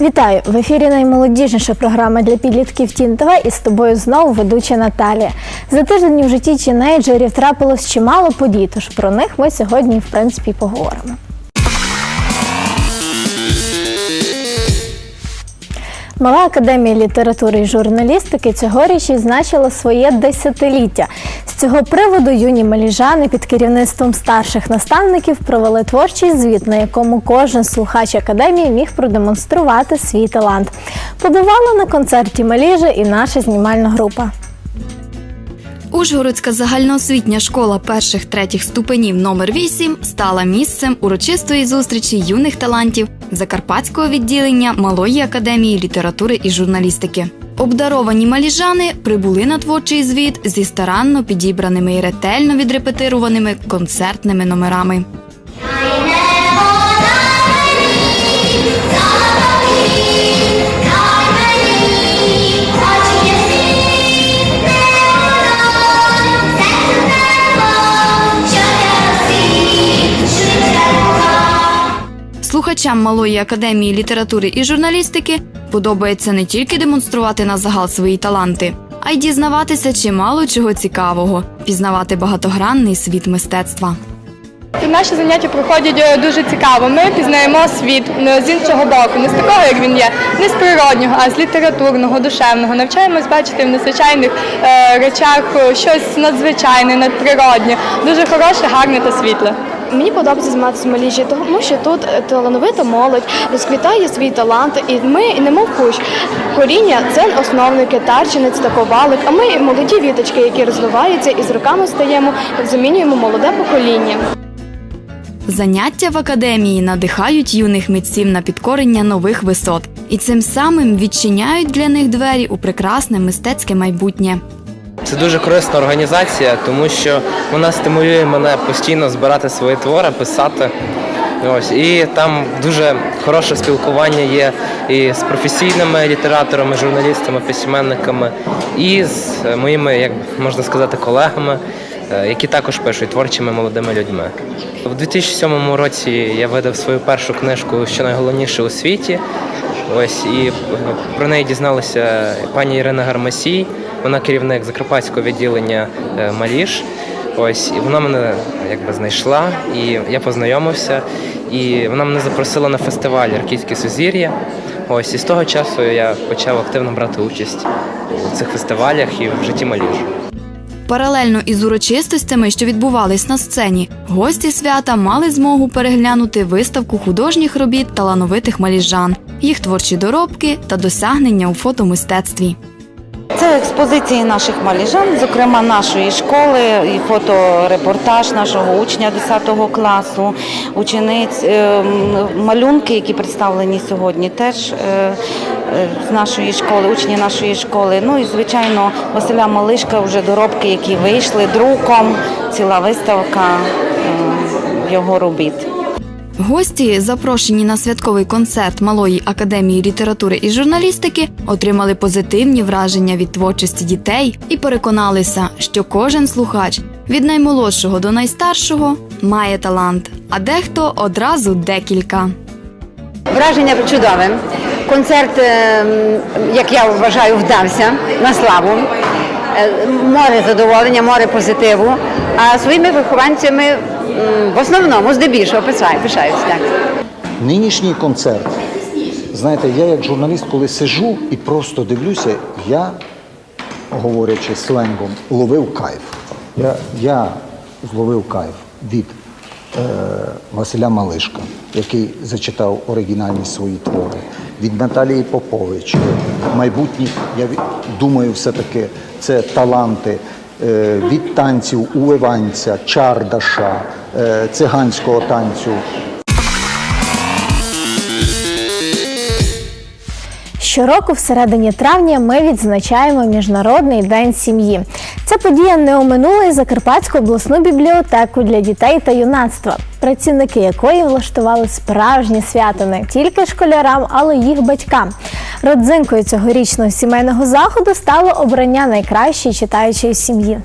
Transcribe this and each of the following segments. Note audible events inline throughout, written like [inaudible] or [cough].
Вітаю! В ефірі наймолодіжніша програма для підлітків Тін ТВ і з тобою знову ведуча Наталія. За тиждень у житті тінейджерів трапилось чимало подій, тож про них ми сьогодні, в принципі, поговоримо. Мала академія літератури і журналістики цьогоріч відзначила своє десятиліття. Цього приводу юні маліжани під керівництвом старших наставників провели творчий звіт, на якому кожен слухач академії міг продемонструвати свій талант. Побувала на концерті Маліжа і наша знімальна група. Ужгородська загальноосвітня школа перших третіх ступенів номер 8 стала місцем урочистої зустрічі юних талантів Закарпатського відділення Малої академії літератури і журналістики. Обдаровані маліжани прибули на творчий звіт зі старанно підібраними і ретельно відрепетированими концертними номерами. Слухачам Малої академії літератури і журналістики подобається не тільки демонструвати на загал свої таланти, а й дізнаватися чимало чого цікавого, пізнавати багатогранний світ мистецтва. Наші заняття проходять е, дуже цікаво. Ми пізнаємо світ е, з іншого боку, не з такого, як він є, не з природнього, а з літературного, душевного. Навчаємось бачити в незвичайних е, речах щось надзвичайне, надприроднє, дуже хороше, гарне та світле. Мені подобається займатися в Маліжі, тому що тут талановита молодь розквітає свій талант, і ми і немов кущ. Коріння це основники, тарчинець та ковалик. А ми молоді віточки, які розвиваються і з роками стаємо, замінюємо молоде покоління. Заняття в академії надихають юних митців на підкорення нових висот і цим самим відчиняють для них двері у прекрасне мистецьке майбутнє. Це дуже корисна організація, тому що вона стимулює мене постійно збирати свої твори, писати. Ось і там дуже хороше спілкування є і з професійними літераторами, журналістами, письменниками, і з е, моїми, як можна сказати, колегами, е, які також пишуть творчими молодими людьми. У 2007 році я видав свою першу книжку Що найголовніше у світі. Ось і е, про неї дізналася пані Ірина Гармасій. Вона керівник закарпатського відділення е, Маліш. Ось і вона мене якби знайшла, і я познайомився. І вона мене запросила на фестиваль Аркійське сузір'я. Ось і з того часу я почав активно брати участь у цих фестивалях і в житті Маліж. Паралельно із урочистостями, що відбувались на сцені, гості свята мали змогу переглянути виставку художніх робіт талановитих маліжан, їх творчі доробки та досягнення у фотомистецтві. Це експозиції наших маліжан, зокрема нашої школи, і фоторепортаж нашого учня 10 класу, учениць, е, малюнки, які представлені сьогодні, теж е, е, з нашої школи, учні нашої школи. Ну і звичайно, Василя Малишка вже доробки, які вийшли друком, ціла виставка його робіт. Гості, запрошені на святковий концерт Малої академії літератури і журналістики, отримали позитивні враження від творчості дітей і переконалися, що кожен слухач від наймолодшого до найстаршого має талант, а дехто одразу декілька. Враження чудове. Концерт, е, як я вважаю, вдався на славу. Е, Море задоволення, море позитиву. А своїми вихованцями в основному здебільшого писаю, пишаюся. Нинішній концерт. Знаєте, я як журналіст, коли сижу і просто дивлюся, я, говорячи сленгом, ловив кайф. Я, я зловив кайф від Василя Малишка, який зачитав оригінальні свої твори, від Наталії Попович. Майбутніх, я думаю, все-таки це таланти е, від танців у Іванця, Чардаша, е, циганського танцю. Щороку, в середині травня, ми відзначаємо Міжнародний день сім'ї. Ця подія не оминула і Закарпатську обласну бібліотеку для дітей та юнацтва, працівники якої влаштували справжнє свято не тільки школярам, але й їх батькам. Родзинкою цьогорічного сімейного заходу стало обрання найкращої читаючої сім'ї.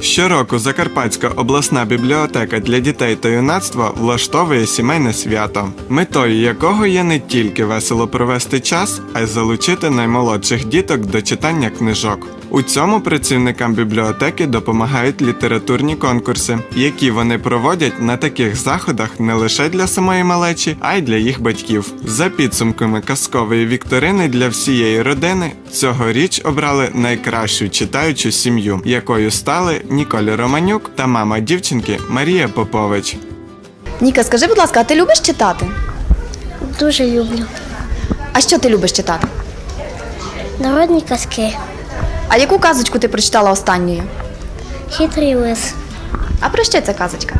Щороку Закарпатська обласна бібліотека для дітей та юнацтва влаштовує сімейне свято, метою якого є не тільки весело провести час, а й залучити наймолодших діток до читання книжок. У цьому працівникам бібліотеки допомагають літературні конкурси, які вони проводять на таких заходах не лише для самої малечі, а й для їх батьків. За підсумками казкової вікторини для всієї родини цьогоріч обрали найкращу читаючу сім'ю, якою стали Ніколя Романюк та мама дівчинки Марія Попович. Ніка, скажи, будь ласка, а ти любиш читати? Дуже люблю. А що ти любиш читати? Народні казки. А яку казочку ти прочитала останньою? Хитрий лис. А про що ця казочка?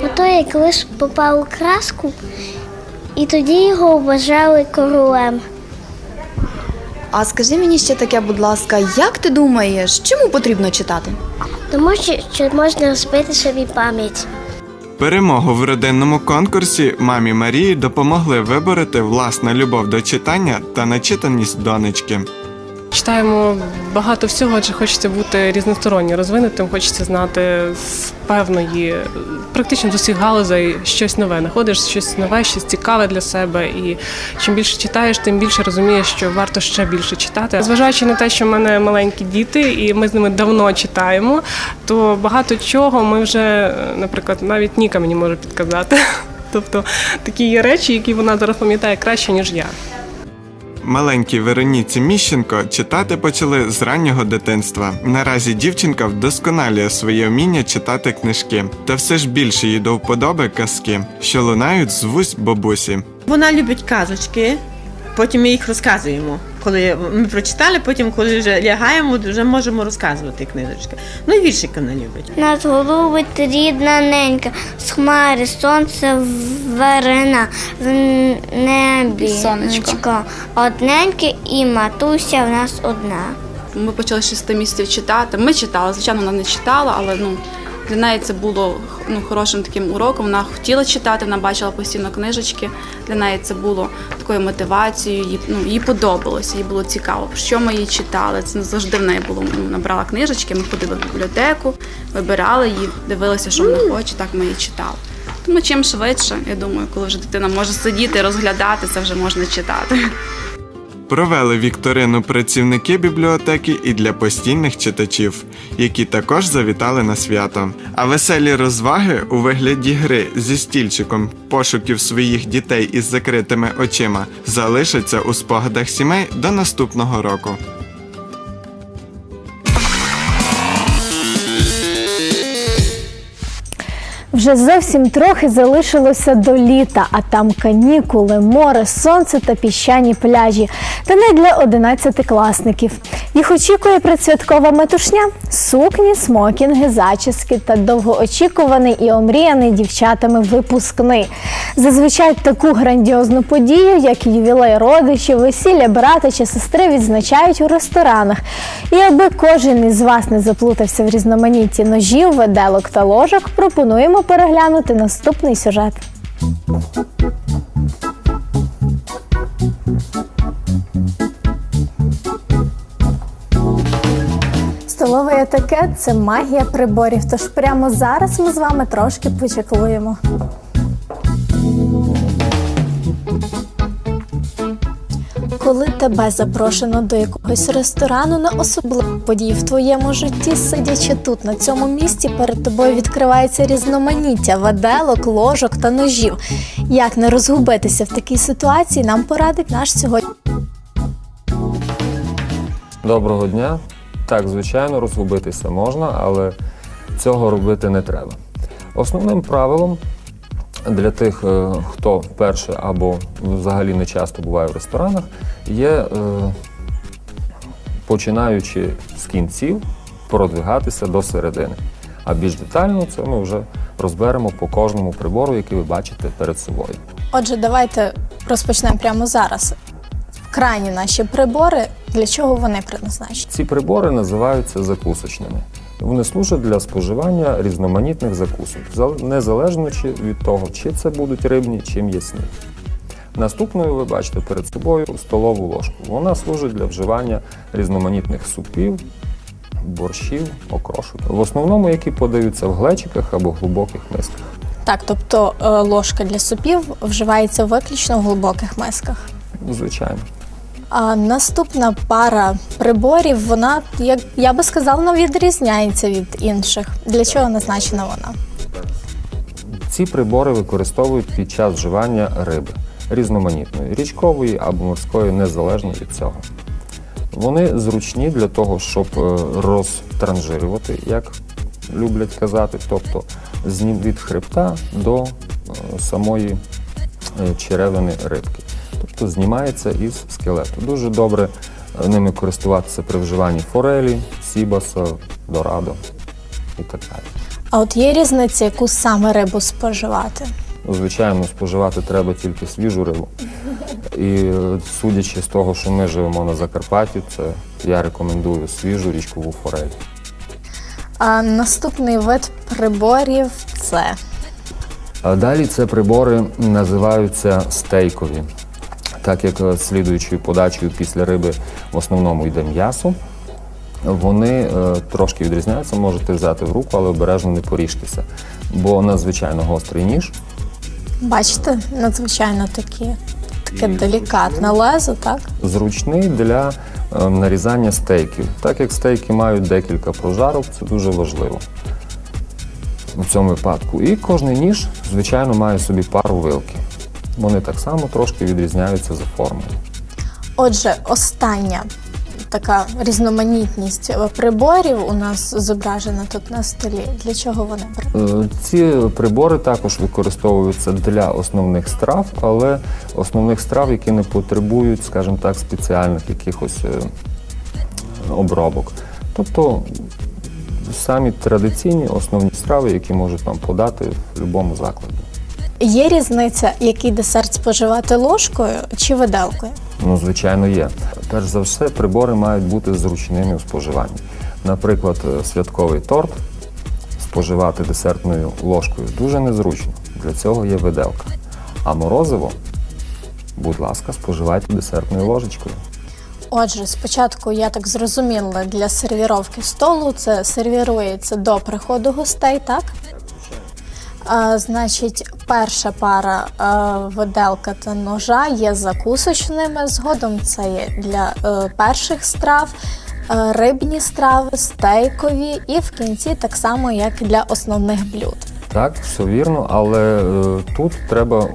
По то, як лис попав у краску, і тоді його вважали королем. А скажи мені ще таке, будь ласка, як ти думаєш, чому потрібно читати? Тому що, що можна розбити собі пам'ять. Перемогу в родинному конкурсі мамі Марії допомогли вибороти власна любов до читання та начитаність донечки. Читаємо багато всього, адже хочеться бути різносторонньо розвинутим, хочеться знати з певної, практично з усіх галузей щось нове. Знаходиш щось нове, щось цікаве для себе. І чим більше читаєш, тим більше розумієш, що варто ще більше читати. Зважаючи на те, що в мене маленькі діти, і ми з ними давно читаємо, то багато чого ми вже, наприклад, навіть Ніка мені може підказати. [laughs] Тобто такі є речі, які вона зараз пам'ятає краще, ніж я. Маленькій Вероніці Міщенко читати почали з раннього дитинства. Наразі дівчинка вдосконалює своє вміння читати книжки, та все ж більше їй до вподоби казки, що лунають з вузь бабусі. Вона любить казочки, потім ми їх розказуємо. Коли ми прочитали, потім, коли вже лягаємо, вже можемо розказувати книжечки. Ну і віршик вона любить. Нас голубить рідна ненька, з хмари сонце верена, в небі сонечко. Одненьке і матуся в нас одна. Ми почали з шести місяців читати. Ми читали, звичайно, вона не читала, але ну для неї це було ну, хорошим таким уроком. Вона хотіла читати, вона бачила постійно книжечки. Для неї це було такою мотивацією. Їй, ну, їй подобалося, їй було цікаво. Що ми її читали? Це завжди в неї було. Ну, набрала книжечки, ми ходили в бібліотеку, вибирали її, дивилися, що вона хоче, так ми її читали. Тому чим швидше, я думаю, коли вже дитина може сидіти, розглядати, це вже можна читати. Провели вікторину працівники бібліотеки і для постійних читачів, які також завітали на свято. А веселі розваги у вигляді гри зі стільчиком пошуків своїх дітей із закритими очима залишаться у спогадах сімей до наступного року. Вже зовсім трохи залишилося до літа, а там канікули, море, сонце та піщані пляжі. Та не для одинадцятикласників. Їх очікує предсвяткова метушня, сукні, смокінги, зачіски та довгоочікуваний і омріяний дівчатами випускний. Зазвичай таку грандіозну подію, як ювілей родичів, весілля брата чи сестри, відзначають у ресторанах. І аби кожен із вас не заплутався в різноманітті ножів, виделок та ложок, пропонуємо переглянути наступний сюжет. Етикет це магія приборів. Тож прямо зараз ми з вами трошки почеклуємо. Коли тебе запрошено до якогось ресторану на особливу подію в твоєму житті, сидячи тут, на цьому місці, перед тобою відкривається різноманіття виделок, ложок та ножів. Як не розгубитися в такій ситуації, нам порадить наш сьогодні. Доброго дня. Так, звичайно, розгубитися можна, але цього робити не треба. Основним правилом для тих, е, хто вперше або взагалі не часто буває в ресторанах, є е, починаючи з кінців, продвигатися до середини. А більш детально це ми вже розберемо по кожному прибору, який ви бачите перед собою. Отже, давайте розпочнемо прямо зараз. Крайні наші прибори, для чого вони призначені? Ці прибори називаються закусочними. Вони служать для споживання різноманітних закусок, незалежно від того, чи це будуть рибні, чи м'ясні. Наступною ви бачите перед собою столову ложку. Вона служить для вживання різноманітних супів, борщів, окрошок. В основному, які подаються в глечиках або глибоких мисках. Так, тобто е, ложка для супів вживається виключно в глибоких мисках. Звичайно. А наступна пара приборів, вона, як я би сказала, відрізняється від інших. Для чого назначена вона? Ці прибори використовують під час вживання риби різноманітної, річкової або морської, незалежно від цього. Вони зручні для того, щоб е, розтранжирювати, як люблять казати, тобто від хребта до е, самої е, черевини рибки. Знімається із скелету. Дуже добре е, ними користуватися при вживанні форелі, сібаса, дорадо і так далі. А от є різниця, яку саме рибу споживати? Ну, Звичайно, споживати треба тільки свіжу рибу. І е, судячи з того, що ми живемо на Закарпатті, це я рекомендую свіжу річкову форель. А наступний вид приборів це А далі це прибори називаються стейкові. Так як е, слідуючою подачею після риби в основному йде м'ясо, вони е, трошки відрізняються, можете взяти в руку, але обережно не поріжтеся. Бо надзвичайно гострий ніж. бачите, надзвичайно такі, таке делікатне лезо, так? зручний для е, нарізання стейків. Так як стейки мають декілька прожарок, це дуже важливо у цьому випадку. І кожний ніж, звичайно, має собі пару вилки. Вони так само трошки відрізняються за формою. Отже, остання така різноманітність приборів у нас зображена тут на столі. Для чого вони? Е, Ці прибори також використовуються для основних страв, але основних страв, які не потребують, скажімо так, спеціальних якихось е, обробок. Тобто самі традиційні основні страви, які можуть вам подати в будь-якому закладі. Є різниця, який десерт споживати ложкою чи виделкою? Ну, звичайно, є. Перш за все, прибори мають бути зручними у споживанні. Наприклад, е, святковий торт споживати десертною ложкою дуже незручно. Для цього є виделка. А морозиво, будь ласка, споживайте десертною ложечкою. Отже, спочатку я так зрозуміла, для сервіровки столу це сервірується до приходу гостей, так? Значить, перша пара а, виделка та ножа є закусочними. Згодом це є для е, перших страв, е, рибні страви, стейкові, і в кінці так само, як для основних блюд. Так, все вірно, але е, тут треба е,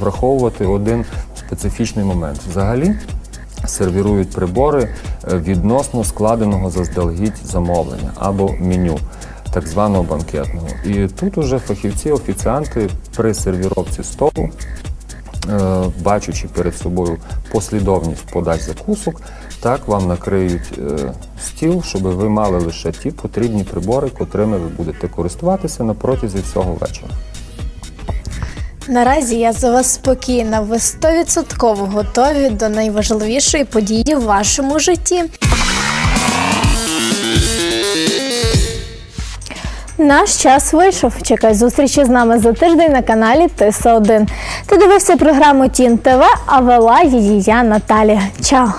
враховувати один специфічний момент. Взагалі сервірують прибори е, відносно складеного заздалегідь замовлення або меню, так званого банкетного. І тут уже фахівці, офіціанти при сервіровці столу, е, бачачи перед собою послідовність подач закусок, так вам накриють е, стіл, щоб ви мали лише ті потрібні прибори, котрими ви будете користуватися на протязі всього вечора. Наразі я за вас спокійна. Ви 100% готові до найважливішої події в вашому житті. Наш час вийшов. Чекай зустрічі з нами за тиждень на каналі Тиса 1 Ти дивився програму Тін ТВ, а вела її я Наталія. Чао!